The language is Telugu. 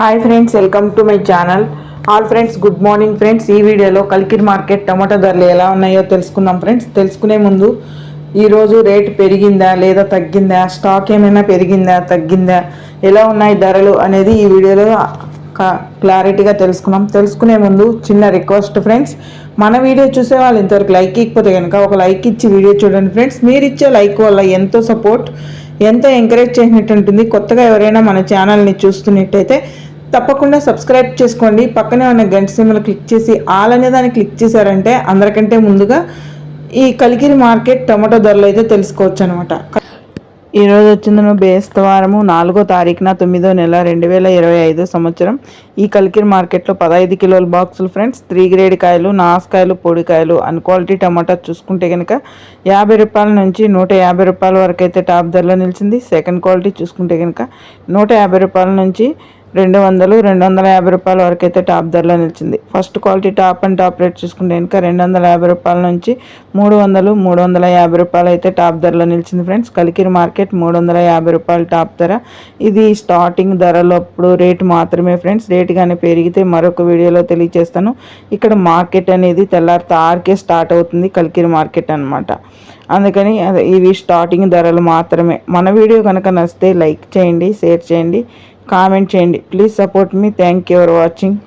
Hi friends welcome to my channel all friends good morning friends ఈ వీడియోలో కల్కిర్ మార్కెట్ టమాటా ధరలు ఎలా ఉన్నాయో తెలుసుకుందాం ఫ్రెండ్స్ తెలుసుకునే ముందు ఈరోజు రేట్ పెరిగిందా లేదా తగ్గిందా? స్టాక్ ఏమైనా పెరిగిందా తగ్గిందా? ఎలా ఉన్నాయి ధరలు అనేది ఈ వీడియోలో క్లారిటీగా తెలుసుకున్నాం తెలుసుకునే ముందు చిన్న రిక్వెస్ట్ ఫ్రెండ్స్ మన వీడియో చూసే వాళ్ళు ఇంతవరకు లైక్ ఇకపోతే కనుక ఒక లైక్ ఇచ్చి వీడియో చూడండి ఫ్రెండ్స్ మీరు ఇచ్చే లైక్ వల్ల ఎంతో సపోర్ట్ ఎంతో ఎంకరేజ్ చేసినట్టు ఉంటుంది. కొత్తగా ఎవరైనా మన ఛానల్ని చూస్తున్నట్టయితే తప్పకుండా సబ్స్క్రైబ్ చేసుకోండి. పక్కనే ఉన్న గంట సింబల్ క్లిక్ చేసి ఆల్ అనే దాన్ని క్లిక్ చేశారంటే అందరికంటే ముందుగా ఈ కలికిరి మార్కెట్ టమాటో ధరలు అయితే తెలుసుకోవచ్చు అనమాట ఈరోజు వచ్చిందను బేస్తవారము నాలుగో తారీఖున తొమ్మిదో నెల రెండు వేల ఇరవై ఐదో సంవత్సరం. ఈ కలికిరి మార్కెట్లో పదహైదు కిలోల బాక్సులు ఫ్రెండ్స్. త్రీ గ్రేడ్ కాయలు నాసుకాయలు పొడికాయలు అన్ క్వాలిటీ టమాటా చూసుకుంటే కనుక యాభై రూపాయల నుంచి నూట యాభై రూపాయల వరకు అయితే టాప్ ధరలో నిలిచింది. సెకండ్ క్వాలిటీ చూసుకుంటే కనుక నూట యాభై రూపాయల నుంచి రెండు వందలు రెండు వందల యాభై రూపాయల వరకు అయితే టాప్ ధరలో నిలిచింది. First quality top and top rate చూసుకుంటే కనుక రెండు వందల యాభై రూపాయల నుంచి మూడు వందలు మూడు వందల యాభై రూపాయలు అయితే టాప్ ధరలో నిలిచింది ఫ్రెండ్స్. కలికిరి మార్కెట్ మూడు వందల యాభై రూపాయలు టాప్ ధర. ఇది స్టార్టింగ్ ధరలో అప్పుడు రేటు మాత్రమే ఫ్రెండ్స్. రేటు కానీ పెరిగితే మరొక వీడియోలో తెలియజేస్తాను. ఇక్కడ మార్కెట్ అనేది తెల్లారితో ఆరుకే స్టార్ట్ అవుతుంది కలికిరి మార్కెట్ అనమాట అందుకని అదే ఇవి స్టార్టింగ్ ధరలు మాత్రమే. మన వీడియో కనుక నచ్చితే లైక్ చేయండి షేర్ చేయండి. కామెంట్ చేయండి. ప్లీజ్ సపోర్ట్ మీ థ్యాంక్ యూ ఫర్ వాచింగ్